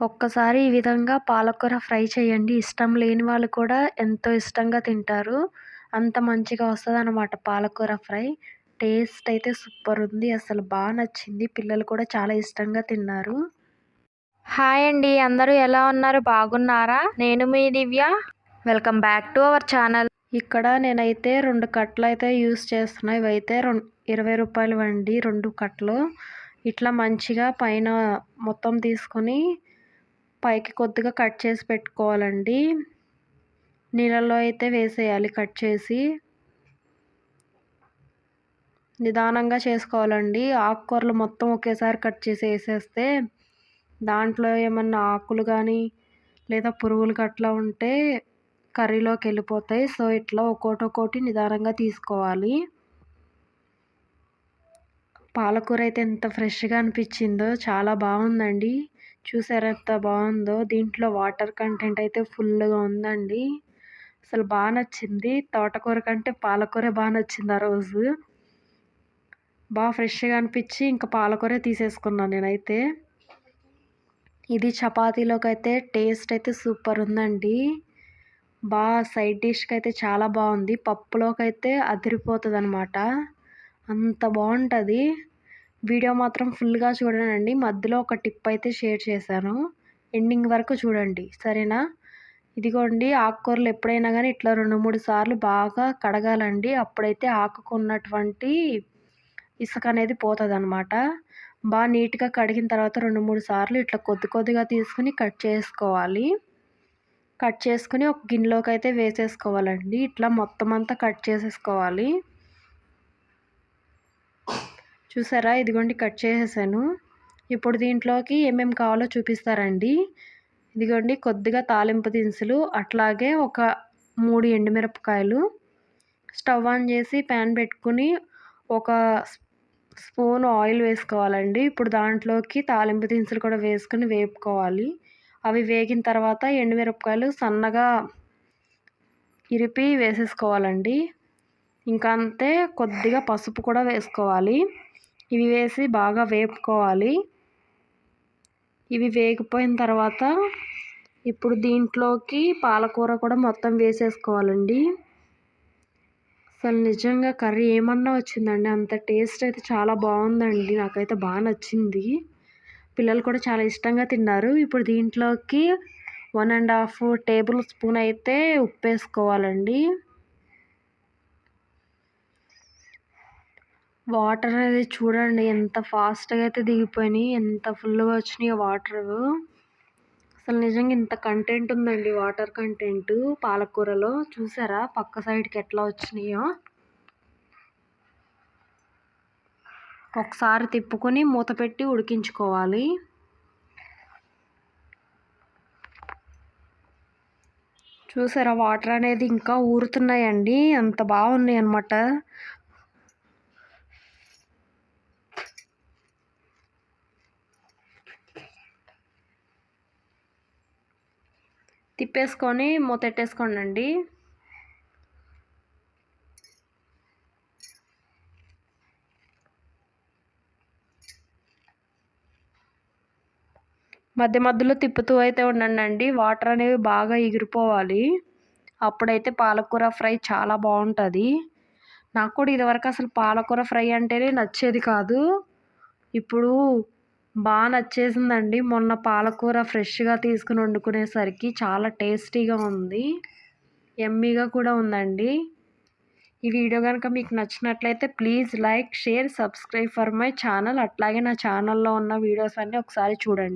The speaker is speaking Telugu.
ఒక్కసారి ఈ విధంగా పాలకూర ఫ్రై చేయండి. ఇష్టం లేని వాళ్ళు కూడా ఎంతో ఇష్టంగా తింటారు. అంత మంచిగా వస్తుంది అన్నమాట పాలకూర ఫ్రై. టేస్ట్ అయితే సూపర్ ఉంది. అసలు బాగా నచ్చింది. పిల్లలు కూడా చాలా ఇష్టంగా తిన్నారు. హాయ్ అండి. అందరూ ఎలా ఉన్నారు? బాగున్నారా? నేను మీ Divya. Welcome back to our channel. ఇక్కడ నేనైతే రెండు కట్టలు అయితే యూస్ చేస్తున్నా. ఇవైతే రెండు ఇరవై రూపాయలు అండి రెండు కట్టలు. ఇట్లా మంచిగా పైన మొత్తం తీసుకొని పైకి కొద్దిగా కట్ చేసి పెట్టుకోవాలండి. నీళ్ళల్లో అయితే వేసేయాలి కట్ చేసి. నిదానంగా చేసుకోవాలండి. ఆకుకూరలు మొత్తం ఒకేసారి కట్ చేసి వేసేస్తే దాంట్లో ఏమన్నా ఆకులు కానీ లేదా పురుగులు గట్లా ఉంటే కర్రీలోకి వెళ్ళిపోతాయి. సో ఇట్లా ఒక్కోటి ఒక్కోటి నిదానంగా తీసుకోవాలి. పాలకూర అయితే ఎంత ఫ్రెష్గా అనిపించిందో చాలా బాగుందండి. చూసారా ఎంత బాగుందో? దీంట్లో వాటర్ కంటెంట్ అయితే ఫుల్గా ఉందండి. అసలు బాగా నచ్చింది. తోటకూర కంటే పాలకూర బాగా నచ్చింది ఆ రోజు. బాగా ఫ్రెష్గా అనిపించి ఇంకా పాలకూర తీసేసుకున్నాను నేనైతే. ఇది చపాతీలోకి అయితే టేస్ట్ అయితే సూపర్ ఉందండి. బాగా సైడ్ డిష్కి అయితే చాలా బాగుంది. పప్పులోకి అయితే అదిరిపోతుంది అనమాట అంత బాగుంటుంది. వీడియో మాత్రం ఫుల్గా చూడనండి మధ్యలో ఒక టిప్ అయితే షేర్ చేశాను. ఎండింగ్ వరకు చూడండి. సరేనా? ఇదిగోండి ఆకుకూరలు ఎప్పుడైనా కానీ ఇట్లా రెండు మూడు సార్లు బాగా కడగాలండి. అప్పుడైతే ఆకుకున్నటువంటి ఇసుక అనేది పోతుంది అనమాట బాగా నీట్గా కడిగిన తర్వాత రెండు మూడు సార్లు ఇట్లా కొద్ది కొద్దిగా తీసుకుని కట్ చేసుకోవాలి. కట్ చేసుకుని ఒక గిన్నెలోకి అయితే వేసేసుకోవాలండి. ఇట్లా మొత్తం అంతా కట్ చేసేసుకోవాలి. చూసారా? ఇదిగోండి కట్ చేసేసాను. ఇప్పుడు దీంట్లోకి ఏమేమి కావాలో చూపిస్తారండి. ఇదిగోండి కొద్దిగా తాలింపు దినుసులు అట్లాగే ఒక మూడు ఎండుమిరపకాయలు. స్టవ్ ఆన్ చేసి ప్యాన్ పెట్టుకుని ఒక స్పూన్ ఆయిల్ వేసుకోవాలండి. ఇప్పుడు దాంట్లోకి తాలింపు దినుసులు కూడా వేసుకుని వేపుకోవాలి. అవి వేగిన తర్వాత ఎండుమిరపకాయలు సన్నగా ఇరిపి వేసేసుకోవాలండి. ఇంకా అంతే కొద్దిగా పసుపు కూడా వేసుకోవాలి. ఇవి వేసి బాగా వేపుకోవాలి. ఇవి వేగిపోయిన తర్వాత ఇప్పుడు దీంట్లోకి పాలకూర కూడా మొత్తం వేసేసుకోవాలండి. అసలు నిజంగా కర్రీ ఏమన్నా వచ్చిందండి? అంత టేస్ట్ అయితే చాలా బాగుందండి. నాకైతే బాగా నచ్చింది. పిల్లలు కూడా చాలా ఇష్టంగా తిన్నారు. ఇప్పుడు దీంట్లోకి one and half table spoon అయితే ఉప్పు వేసుకోవాలండి వాటర్ అనేది చూడండి ఎంత ఫాస్ట్గా అయితే దిగిపోయినాయి ఎంత ఫుల్గా వచ్చినాయో వాటర్ అసలు నిజంగా ఇంత కంటెంట్ ఉందండి వాటర్ కంటెంట్ పాలకూరలో. చూసారా? పక్క సైడ్కి ఎట్లా వచ్చినాయో. ఒకసారి తిప్పుకొని మూత పెట్టి ఉడికించుకోవాలి. చూసారా? వాటర్ అనేది ఇంకా ఊరుతున్నాయండి. అంత బాగున్నాయి అన్నమాట తిప్పేసుకొని మూతెట్టేసుకోండి అండి మధ్య మధ్యలో తిప్పుతూ అయితే ఉండండి వాటర్ అనేవి బాగా ఎగిరిపోవాలి. అప్పుడైతే పాలకూర ఫ్రై చాలా బాగుంటుంది. నాకు కూడా ఇదివరకు అసలు పాలకూర ఫ్రై అంటేనే నచ్చేది కాదు. ఇప్పుడు బాగా నచ్చేసిందండి. మొన్న పాలకూర ఫ్రెష్గా తీసుకుని వండుకునేసరికి చాలా టేస్టీగా ఉంది. ఎమ్మీగా కూడా ఉందండి. ఈ వీడియో కనుక మీకు నచ్చినట్లయితే please like share subscribe for my channel. అట్లాగే నా ఛానల్లో ఉన్న వీడియోస్ అన్నీ ఒకసారి చూడండి.